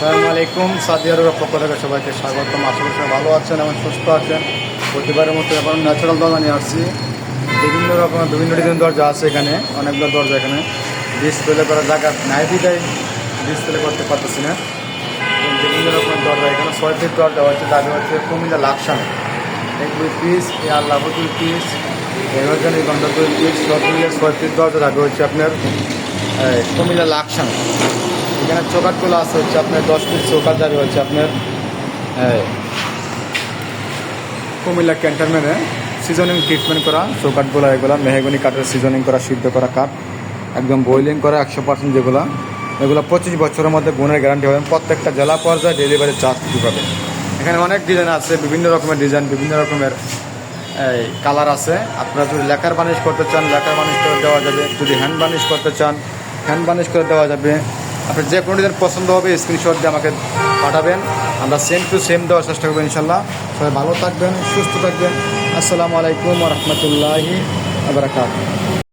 আসসালামু আলাইকুম। সাদিয়ারুর পক্ষ থেকে সবাইকে স্বাগতম। আশা করি ভালো আছেন এবং সুস্থ আছেন। প্রতিবারের মতো এখন ন্যাচারাল দরজা নিয়ে আসছি। বিভিন্ন রকমের, বিভিন্ন ডিজাইন দরজা আছে এখানে। অনেকগুলো দরজা এখানে। ডিসপ্লে করার জায়গা নাই বিদায়। ডিসপ্লে করতে পারতেছি না। বিভিন্ন রকমের দরজা এখানে। ছয় ফিট দরজা হচ্ছে তাদের হচ্ছে কুমিল্লা লাকসাম। এই দুই পিস আল্লাহ দুই পিস এই রজনীগন্ধা দুই পিস ছয় ফিট দরজা থাকবে হচ্ছে আপনার কুমিল্লা লাকসাম। এখানে চোকাটগুলো আছে, হচ্ছে আপনার দশ পিস চোকাট যাবে হচ্ছে আপনার কুমিল্লা ক্যান্টনমেন্টে সিজনিং ট্রিটমেন্ট করা চৌকাটগুলো এগুলো মেহগনি কাঠের সিজনিং করা, সিদ্ধ করা কাঠ, একদম বয়েলিং করা একশো পার্সেন্ট যেগুলো। এগুলো পঁচিশ বছরের মধ্যে গুণের গ্যারান্টি হবে প্রত্যেকটা জেলা পর্যায়ে ডেলিভারি চার্জ পাবে এখানে অনেক ডিজাইন আছে, বিভিন্ন রকমের ডিজাইন বিভিন্ন রকমের, এই কালার আছে। আপনারা যদি লেখার বানিশ করতে চান লেখার বানিশ করে দেওয়া যাবে। যদি হ্যান্ড বানিশ করতে চান হ্যান্ড বানিশ করে দেওয়া যাবে। আপনার যে কোনো ডিজাইন পছন্দ হবে স্ক্রিনশট দিয়ে আমাকে পাঠাবেন। আমরা সেম টু সেম দেওয়ার চেষ্টা করব ইনশাল্লাহ। সবাই ভালো থাকবেন, সুস্থ থাকবেন। আসসালামু আলাইকুম রহমতুল্লাহি আবরাকাত